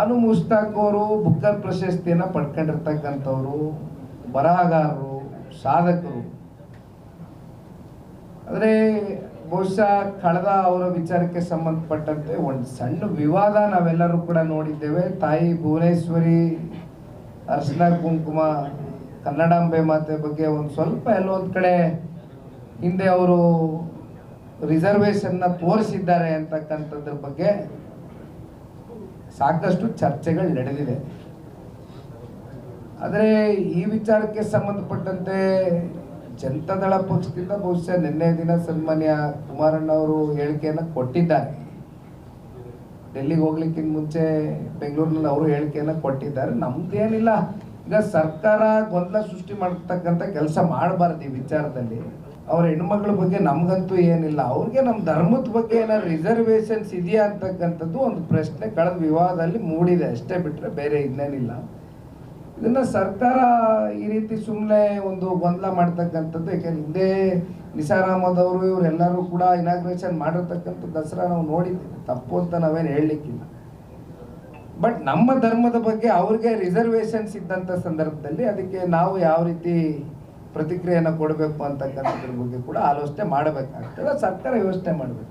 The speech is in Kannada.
ಬಾನು ಮುಸ್ತಾಕ್ ಅವರು ಬುಕ್ಕರ್ ಪ್ರಶಸ್ತಿಯನ್ನು ಪಡ್ಕೊಂಡಿರ್ತಕ್ಕಂಥವ್ರು, ಬರಹಗಾರರು, ಸಾಧಕರು. ಆದರೆ ಬಹುಶಃ ಕಳೆದ ಅವರ ವಿಚಾರಕ್ಕೆ ಸಂಬಂಧಪಟ್ಟಂತೆ ಒಂದು ಸಣ್ಣ ವಿವಾದ ನಾವೆಲ್ಲರೂ ಕೂಡ ನೋಡಿದ್ದೇವೆ. ತಾಯಿ ಭುವನೇಶ್ವರಿ ಅರ್ಶನ ಕುಂಕುಮ ಕನ್ನಡಾಂಬೆ ಮಾತೆ ಬಗ್ಗೆ ಒಂದು ಸ್ವಲ್ಪ ಎಲ್ಲೋ ಒಂದು ಕಡೆ ಹಿಂದೆ ಅವರು ರಿಸರ್ವೇಷನ್ನ ತೋರಿಸಿದ್ದಾರೆ ಅಂತಕ್ಕಂಥದ್ರ ಬಗ್ಗೆ ಸಾಕಷ್ಟು ಚರ್ಚೆಗಳು ನಡೆದಿದೆ ಆದರೆ ಈ ವಿಚಾರಕ್ಕೆ ಸಂಬಂಧಪಟ್ಟಂತೆ ಜನತಾದಳ ಪಕ್ಷದಿಂದ ಬಹುಶಃ ನಿನ್ನೆ ದಿನ ಸನ್ಮಾನ್ಯ ಕುಮಾರಣ್ಣ ಅವರು ಹೇಳಿಕೆಯನ್ನು ಕೊಟ್ಟಿದ್ದಾರೆ. ಡೆಲ್ಲಿಗೆ ಹೋಗ್ಲಿಕ್ಕಿಂತ ಮುಂಚೆ ಬೆಂಗಳೂರಿನಲ್ಲಿ ಅವರು ಹೇಳಿಕೆಯನ್ನು ಕೊಟ್ಟಿದ್ದಾರೆ. ನಮ್ದೇನಿಲ್ಲ. ಈಗ ಸರ್ಕಾರ ಗೊಂದಲ ಸೃಷ್ಟಿ ಮಾಡ್ತಕ್ಕಂಥ ಕೆಲಸ ಮಾಡಬಾರ್ದು ಈ ವಿಚಾರದಲ್ಲಿ. ಅವ್ರ ಹೆಣ್ಮಕ್ಳ ಬಗ್ಗೆ ನಮ್ಗಂತೂ ಏನಿಲ್ಲ. ಅವ್ರಿಗೆ ನಮ್ಮ ಧರ್ಮದ ಬಗ್ಗೆ ಏನಾದ್ರು ರಿಸರ್ವೇಶನ್ಸ್ ಇದೆಯಾ ಅಂತಕ್ಕಂಥದ್ದು ಒಂದು ಪ್ರಶ್ನೆ ಕಳೆದ ವಿವಾದದಲ್ಲಿ ಮೂಡಿದೆ. ಅಷ್ಟೇ ಬಿಟ್ಟರೆ ಬೇರೆ ಇನ್ನೇನಿಲ್ಲ. ಇದನ್ನ ಸರ್ಕಾರ ಈ ರೀತಿ ಸುಮ್ಮನೆ ಒಂದು ಗೊಂದಲ ಮಾಡ್ತಕ್ಕಂಥದ್ದು, ಯಾಕೆಂದ್ರೆ ಹಿಂದೆ ನಿಸಾರಾಮದವರು ಇವರೆಲ್ಲರೂ ಕೂಡ ಇನಾಗ್ರೇಷನ್ ಮಾಡಿರ್ತಕ್ಕಂಥ ದಸರಾ ನಾವು ನೋಡಿದ್ದೀವಿ. ತಪ್ಪು ಅಂತ ನಾವೇನು ಹೇಳಲಿಕ್ಕಿಲ್ಲ. ಬಟ್ ನಮ್ಮ ಧರ್ಮದ ಬಗ್ಗೆ ಅವ್ರಿಗೆ ರಿಸರ್ವೇಶನ್ಸ್ ಇದ್ದಂಥ ಸಂದರ್ಭದಲ್ಲಿ ಅದಕ್ಕೆ ನಾವು ಯಾವ ರೀತಿ ಪ್ರತಿಕ್ರಿಯೆಯನ್ನು ಕೊಡಬೇಕು ಅಂತಕ್ಕಂಥದ್ರ ಬಗ್ಗೆ ಕೂಡ ಆಲೋಚನೆ ಮಾಡಬೇಕಾಗ್ತದೆ ಸರ್ಕಾರ ಯೋಚನೆ ಮಾಡಬೇಕು.